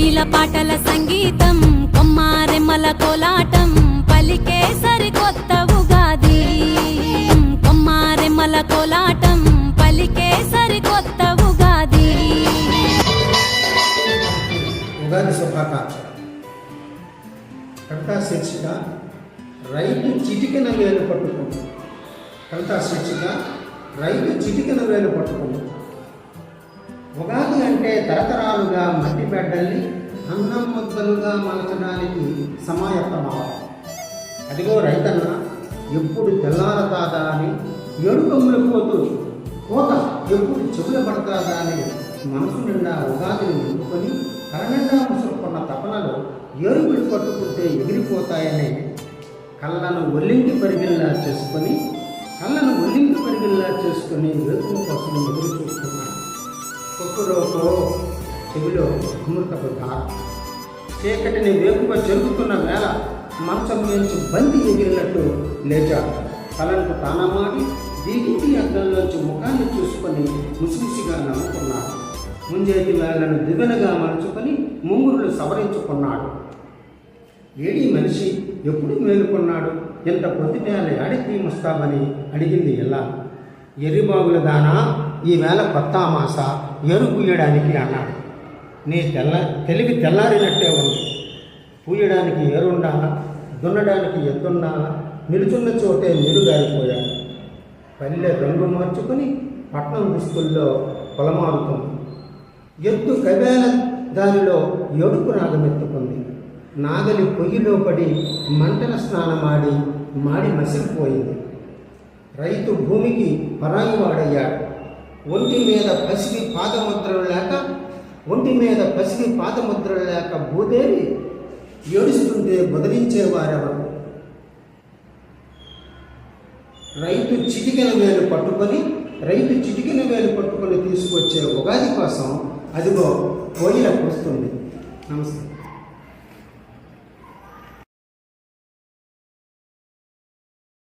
కోయిల పాటల సంగీతం కొమ్మారెమ్మల కోలాటం పలికే సరికొత్త ఉగాది. కొమ్మారెమ్మల కోలాటం పలికే సరికొత్త ఉగాది. ఉగాది శుభాకాంక్షలు కవితా శీర్షిక రైతు చిటికిన వేలు పట్టుకుంది. కవితా శీర్షిక రైతు చిటికిన వేలు పట్టుకుంది. ఉగాది అంటే తరతరాలుగా మట్టి బిడ్డల్ని అన్నం ముద్దలుగా మలచడానికి సమాయత్తమవాలి అదిగో రైతన్న ఎప్పుడు తెల్లారతాదా అని ఏడుకొమ్ములు పోతూ కోత ఎప్పుడు చెవుల పడతాదా అని మనసు నిండా ఉగాదిని నింపుకొని కలనిండా ముసురుకున్న తపనలు ఏరుపులు పట్టుకుంటే ఎగిరిపోతాయని కళ్ళను ఒల్లింటి పరిగిల్లా చేసుకొని కళ్ళను ఒల్లింటి పరిగిల్లా చేసుకొని వేకువ కోసం ఎదురు కొక్కులోకో చెవిలో అమృతపు ధార చీకటిని వేపుగా జరుగుతున్న వేళ మంచం నుంచి బంతి ఎగిరినట్టు లేచాడు తలంటు తానమాడి దీనికి అద్దంలోంచి ముఖాన్ని చూసుకొని ముసిముసిగా నవ్వుకున్నాడు ముంజేతి వేళ్ళను దివెనగా మలుచుకొని ముంగురులు సవరించుకున్నాడు. ఏడీ మనిషి ఎప్పుడు మేలుకున్నాడు? ఎంత పొద్దుటేల అడిగి ముస్తాబని అడిగింది ఎలా ఎర్రిబాగుల దానా? ఈవేళ కొత్త మాస. ఎరు పూయడానికి అన్నాడు. నీ తెల్ల తెలివి తెల్లారినట్టే ఉంది. పూయడానికి ఏరుండా దున్నడానికి ఎద్దున్నా నిలుచున్న చోటే నీరు గారిపోయాడు పల్లె రంగు మార్చుకుని పట్నం దుస్తుల్లో పొలమారుతుంది. ఎద్దు కవేల దానిలో ఎడుపు రాగమెత్తుకుంది నాగలి పొయ్యిలో పడి మంటల స్నానమాడి మాడి మసిలిపోయింది. రైతు భూమికి పరాయి వాడయ్యాడు ఒంటి మీద పసిగి పాదముద్రలు లేక ఒంటి మీద పసిగి పాదముద్రలు లేక భూదేవి ఏడుస్తుంటే బదిలించేవారెవరు? రైతు చిటికెన వేలు పట్టుకొని రైతు చిటికెన వేలు పట్టుకొని తీసుకొచ్చే ఉగాది కోసం అదిగో కోయిల వస్తుంది నమస్తే.